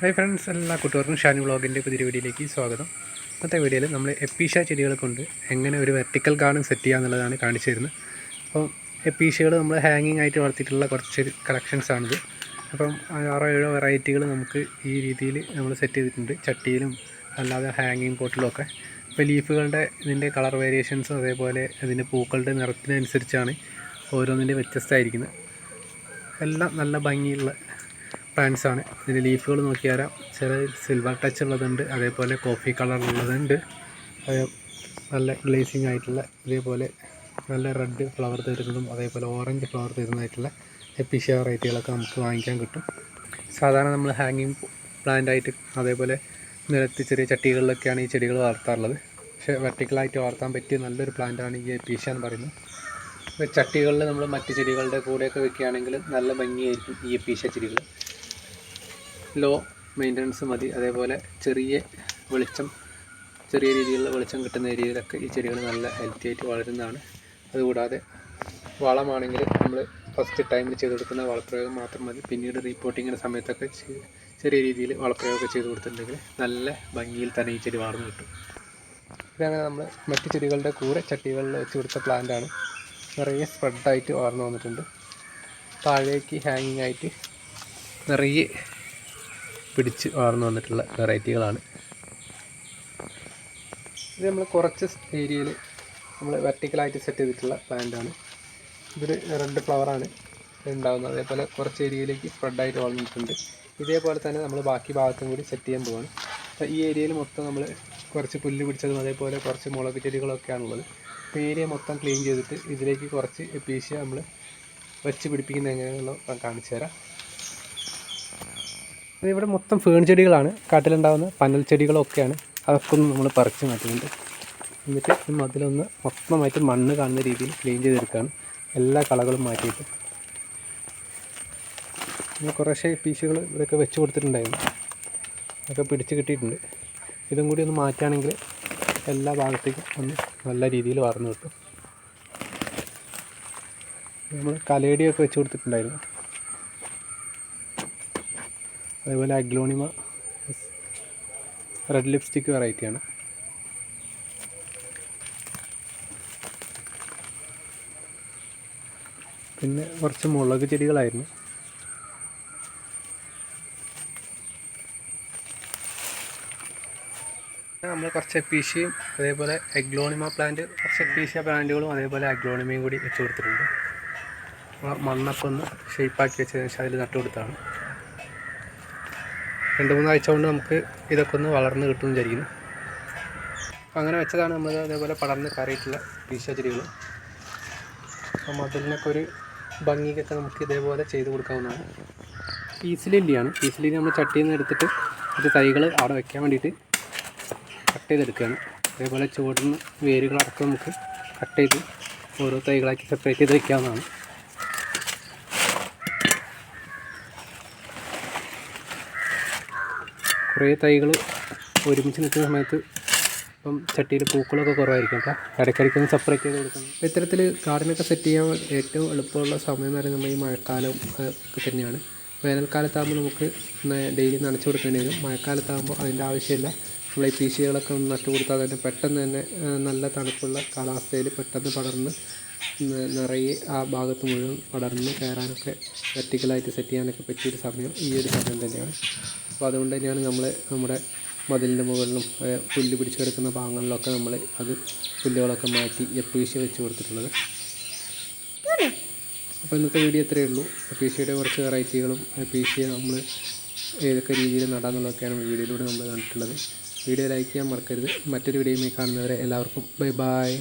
Hi friends എല്ലാ കൂട്ടുകാർക്കും ഷാനു വ്ളോഗിന്റെ പുതിയ വീഡിയോയിലേക്ക് സ്വാഗതം. ഇന്നത്തെ വീഡിയോയിൽ നമ്മൾ എപ്പീഷ ചെടികൾ കൊണ്ട് എങ്ങനെ ഒരു വെർട്ടിക്കൽ ഗാർഡൻ സെറ്റ് ചെയ്യുക എന്നുള്ളതാണ് കാണിച്ചു തരുന്നത്. അപ്പോൾ എപ്പീഷകൾ നമ്മൾ ഹാങ്ങിങ് ആയിട്ട് വളർത്തിയിട്ടുള്ള കുറച്ച് കളക്ഷൻസ് ആണിത്. അപ്പം ആറോ ഏഴോ വെറൈറ്റികൾ നമുക്ക് ഈ രീതിയിൽ നമ്മൾ സെറ്റ് ചെയ്തിട്ടുണ്ട്. ചട്ടിയിലും അല്ലാതെ ഹാങ്ങിങ് പോട്ടിലും ഒക്കെ. ഇപ്പോൾ ലീഫുകളുടെ ഇതിന്റെ കളർ വേരിയേഷൻസും അതേപോലെ അതിന്റെ പൂക്കളുടെ നിറത്തിനനുസരിച്ചാണ് ഓരോന്നിന്റെ വ്യത്യസ്തമായിരിക്കുന്നത്. എല്ലാം നല്ല ഭംഗിയുള്ള പ്ലാന്റ്സ് ആണ്. ഇതിന്റെ ലീഫുകൾ നോക്കിയാൽ ചെറിയ സിൽവർ ടച്ച് ഉള്ളതുണ്ട്. അതേപോലെ കോഫി കളറുള്ളതുണ്ട് അത് നല്ല ഗ്ലേസിങ് ആയിട്ടുള്ള ഇതേപോലെ നല്ല റെഡ് ഫ്ലവർ തരുന്നതും അതേപോലെ ഓറഞ്ച് ഫ്ലവർ തരുന്നതായിട്ടുള്ള എപ്പിഷ്യ വെറൈറ്റികളൊക്കെ നമുക്ക് വാങ്ങിക്കാൻ കിട്ടും. സാധാരണ നമ്മൾ ഹാങ്ങിങ് പ്ലാന്റ് ആയിട്ട് അതേപോലെ നിലത്ത് ചെറിയ ചട്ടികളിലൊക്കെയാണ് ഈ ചെടികൾ വളർത്താറുള്ളത്. പക്ഷേ വെർട്ടിക്കലായിട്ട് വളർത്താൻ പറ്റിയ നല്ലൊരു പ്ലാന്റാണ് ഈ എപ്പീഷ്യ എന്ന് പറയുന്നത്. ചട്ടികളിൽ നമ്മൾ മറ്റ് ചെടികളുടെ കൂടെയൊക്കെ വെക്കുകയാണെങ്കിൽ നല്ല ഭംഗിയായിരിക്കും ഈ എപ്പീഷ്യ ചെടികൾ. ലോ മെയിന്റനൻസ് മതി. അതേപോലെ ചെറിയ വെളിച്ചം ചെറിയ രീതിയിലുള്ള വെളിച്ചം കിട്ടുന്ന ഏരിയയിലൊക്കെ ഈ ചെടികൾ നല്ല ഹെൽത്തി ആയിട്ട് വളരുന്നതാണ്. അതുകൂടാതെ വളമാണെങ്കിൽ നമ്മൾ ഫസ്റ്റ് ടൈമിൽ ചെയ്ത് കൊടുക്കുന്ന വളപ്രയോഗം മാത്രം മതി. പിന്നീട് റീപ്പോർട്ടിങ്ങിന്റെ സമയത്തൊക്കെ ചെറിയ രീതിയിൽ വളപ്രയോഗം ചെയ്ത് കൊടുത്തിട്ടുണ്ടെങ്കിൽ നല്ല ഭംഗിയിൽ തന്നെ ഈ ചെടി വളർന്നു കിട്ടും. ഇതങ്ങനെ നമ്മൾ മറ്റ് ചെടികളുടെ കൂടെ ചട്ടികളിൽ വെച്ച് കൊടുത്ത പ്ലാന്റാണ് നിറയെ സ്പ്രെഡായിട്ട് വളർന്നു വന്നിട്ടുണ്ട്. താഴേക്ക് ഹാങ്ങിങ് ആയിട്ട് നിറയെ പിടിച്ച് വളർന്നു വന്നിട്ടുള്ള വെറൈറ്റികളാണ്. ഇത് നമ്മൾ കുറച്ച് ഏരിയയിൽ നമ്മൾ വെർട്ടിക്കലായിട്ട് സെറ്റ് ചെയ്തിട്ടുള്ള പ്ലാന്റാണ് ഇതൊരു റെഡ് ഫ്ലവറാണ് ഉണ്ടാകുന്നത് അതേപോലെ കുറച്ച് ഏരിയയിലേക്ക് സ്പ്രെഡായിട്ട് വളർന്നിട്ടുണ്ട്. ഇതേപോലെ തന്നെ നമ്മൾ ബാക്കി ഭാഗത്തും കൂടി സെറ്റ് ചെയ്യാൻ പോവാണ്. അപ്പോൾ ഈ ഏരിയയിൽ മൊത്തം നമ്മൾ കുറച്ച് പുല്ല് പിടിച്ചതും അതേപോലെ കുറച്ച് മുളക് ചെടികളൊക്കെയാണുള്ളത്. അപ്പോൾ ഏരിയ മൊത്തം ക്ലീൻ ചെയ്തിട്ട് ഇതിലേക്ക് കുറച്ച് പീശ നമ്മൾ വെച്ച് പിടിപ്പിക്കുന്ന എങ്ങനെയുള്ള കാണിച്ചു തരാം. ഇവിടെ മൊത്തം ഫേൺ ചെടികളാണ്. കാട്ടിലുണ്ടാകുന്ന പനൽ ചെടികളൊക്കെയാണ്. അതൊക്കെ ഒന്ന് നമ്മൾ പറിച്ച് മാറ്റുന്നുണ്ട് എന്നിട്ട് ഈ മതിലൊന്ന് മൊത്തമായിട്ട് മണ്ണ് കാണുന്ന രീതിയിൽ ക്ലീൻ ചെയ്തെടുക്കുകയാണ്. എല്ലാ കളകളും മാറ്റിയിട്ട്. പിന്നെ കുറേശ്ശേ പീസുകൾ ഇവിടെയൊക്കെ വെച്ച് കൊടുത്തിട്ടുണ്ടായിരുന്നു. അതൊക്കെ പിടിച്ച് കിട്ടിയിട്ടുണ്ട്. ഇതും കൂടി ഒന്ന് മാറ്റുകയാണെങ്കിൽ എല്ലാ ഭാഗത്തേക്കും ഒന്ന് നല്ല രീതിയിൽ വളർന്നു കിട്ടും. നമ്മൾ കലേടിയൊക്കെ വെച്ച് കൊടുത്തിട്ടുണ്ടായിരുന്നു. അതേപോലെ അഗ്ലോണിമ. റെഡ് ലിപ്സ്റ്റിക് വെറൈറ്റിയാണ് പിന്നെ കുറച്ച് മുളക് ചെടികളായിരുന്നു. നമ്മൾ കുറച്ച് പീശിയും അതേപോലെ അഗ്ലോണിമ പ്ലാന്റ് കുറച്ച് എപ്പീഷ്യ പ്ലാന്റുകളും അതേപോലെ അഗ്ലോണിമയും കൂടി വെച്ച് കൊടുത്തിട്ടുണ്ട്. മണ്ണൊക്കെ ഒന്ന് ഷേപ്പാക്കി വെച്ചതിന് ശേഷം അതിൽ നട്ടു കൊടുത്താണ് രണ്ട് മൂന്നാഴ്ച കൊണ്ട് നമുക്ക് ഇതൊക്കെ ഒന്ന് വളർന്ന് കിട്ടുമെന്ന് വിചാരിക്കുന്നു. അങ്ങനെ വെച്ചതാണ് നമ്മൾ അതേപോലെ പടർന്ന് കയറിയിട്ടുള്ള പീശാചെടികൾ. അപ്പോൾ മതിലിനൊക്കെ ഒരു ഭംഗിക്കൊക്കെ നമുക്ക് ഇതേപോലെ ചെയ്ത് കൊടുക്കാവുന്നതാണ്. പീസിലില്ലിയാണ്. പീസിലില്ലി നമ്മൾ ചട്ടിയിൽ നിന്ന് എടുത്തിട്ട് ഇത് തൈകൾ അവിടെ വെക്കാൻ വേണ്ടിയിട്ട് കട്ട് ചെയ്തെടുക്കുകയാണ്. അതേപോലെ ചുവടുന്ന വേരുകളടക്കം നമുക്ക് കട്ട് ചെയ്ത് ഓരോ തൈകളാക്കി സെപ്പറേറ്റ് ചെയ്ത് വെക്കാവുന്നതാണ്. കുറേ തൈകൾ ഒരുമിച്ച് നിൽക്കുന്ന സമയത്ത് ഇപ്പം ചട്ടിയിൽ പൂക്കളൊക്കെ കുറവായിരിക്കും. അപ്പോൾ ഇടയ്ക്കിടയ്ക്കൊന്ന് സെപ്പറേറ്റ് ചെയ്ത് കൊടുക്കണം. അപ്പോൾ ഇത്തരത്തിൽ ഗാർഡനൊക്കെ സെറ്റ് ചെയ്യാൻ ഏറ്റവും എളുപ്പമുള്ള സമയം എന്ന് പറയുന്നത് നമ്മൾ ഈ മഴക്കാലം ഒക്കെ തന്നെയാണ്. വേനൽക്കാലത്താകുമ്പോൾ നമുക്ക് ഡെയിലി നനച്ചു കൊടുക്കേണ്ടി വരും. മഴക്കാലത്താകുമ്പോൾ അതിന്റെ ആവശ്യമില്ല. നമ്മൾ ഈ പീശികളൊക്കെ ഒന്ന് നട്ടു കൊടുത്താൽ തന്നെ പെട്ടെന്ന് തന്നെ നല്ല തണുപ്പുള്ള കാലാവസ്ഥയിൽ പെട്ടെന്ന് പടർന്ന് നിറയെ ആ ഭാഗത്ത് മുഴുവൻ പടർന്ന് കയറാനൊക്കെ വെർട്ടിക്കലായിട്ട് സെറ്റ് ചെയ്യാനൊക്കെ പറ്റിയൊരു സമയം ഈ ഒരു സമയം തന്നെയാണ്. അപ്പോൾ അതുകൊണ്ട് തന്നെയാണ് നമ്മൾ നമ്മുടെ മതിലിന്റെ മുകളിലും പുല്ല് പിടിച്ച് കിടക്കുന്ന ഭാഗങ്ങളിലൊക്കെ നമ്മൾ അത് പുല്ലുകളൊക്കെ മാറ്റി എപ്പീഷ്യ വെച്ച് കൊടുത്തിട്ടുള്ളത്. അപ്പോൾ ഇന്നത്തെ വീഡിയോ ഇത്രയേ ഉള്ളൂ. എപ്പീഷ്യയുടെ കുറച്ച് വെറൈറ്റികളും എപ്പീഷ്യ നമ്മൾ ഏതൊക്കെ രീതിയിൽ നടാന്നുള്ളതൊക്കെയാണ് വീഡിയോയിലൂടെ നമ്മൾ കണ്ടിട്ടുള്ളത്. വീഡിയോ ലൈക്ക് ചെയ്യാൻ മറക്കരുത്. മറ്റൊരു വീഡിയോയുമായി കാണുന്നവരെ എല്ലാവർക്കും ബൈ ബൈ